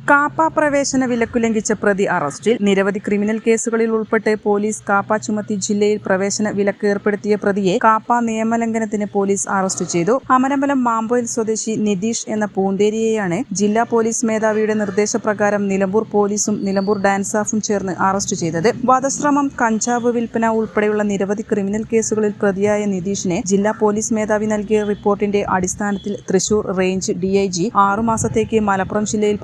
കാപ്പ പ്രവേശന വിലക്കു ലംഘിച്ച പ്രതി അറസ്റ്റിൽ നിരവധി ക്രിമിനൽ കേസുകളിൽ ഉൾപ്പെട്ട് പോലീസ് കാപ്പ ചുമത്തി ജില്ലയിൽ പ്രവേശന വിലക്ക് ഏർപ്പെടുത്തിയ പ്രതിയെ കാപ്പ നിയമലംഘനത്തിന് പോലീസ് അറസ്റ്റ് ചെയ്തു. അമരമ്പലം മാമ്പോയിൽ സ്വദേശി നിതീഷ് എന്ന പൂന്തേരിയെയാണ് ജില്ലാ പോലീസ് മേധാവിയുടെ നിർദ്ദേശപ്രകാരം നിലമ്പൂർ പോലീസും നിലമ്പൂർ ഡാൻസാഫും ചേർന്ന് അറസ്റ്റ് ചെയ്തത്. വധശ്രമം കഞ്ചാവ് വിൽപ്പന ഉൾപ്പെടെയുള്ള നിരവധി ക്രിമിനൽ കേസുകളിൽ പ്രതിയായ നിതീഷിനെ ജില്ലാ പോലീസ് മേധാവി നൽകിയ റിപ്പോർട്ടിന്റെ അടിസ്ഥാനത്തിൽ തൃശൂർ റേഞ്ച് ഡിഐജി ആറുമാസത്തേക്ക് മലപ്പുറം ജില്ലയിൽ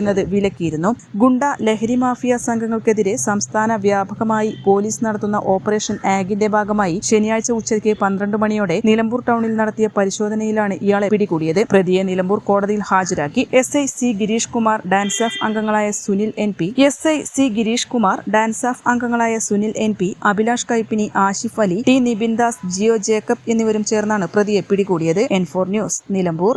പ്രവേശിക്കുന്നത് വിലക്കിയിരുന്നു. ഗുണ്ട ലഹരി മാഫിയ സംഘങ്ങൾക്കെതിരെ സംസ്ഥാന വ്യാപകമായി പോലീസ് നടത്തുന്ന ഓപ്പറേഷൻ ആഗിന്റെ ഭാഗമായി ശനിയാഴ്ച ഉച്ചയ്ക്ക് പന്ത്രണ്ട് മണിയോടെ നിലമ്പൂർ ടൗണിൽ നടത്തിയ പരിശോധനയിലാണ് ഇയാളെ പിടികൂടിയത്. പ്രതിയെ നിലമ്പൂർ കോടതിയിൽ ഹാജരാക്കി S I C Girish Kumar DANSAF അംഗങ്ങളായ Sunil N P S I C Girish Kumar DANSAF അംഗങ്ങളായ Sunil N P Abhilash Kaippini Ashif Ali T Nibin Das Jio Jacob എന്നിവരും ചേർന്നാണ് പ്രതിയെ പിടികൂടിയത്. N four news Nilambur.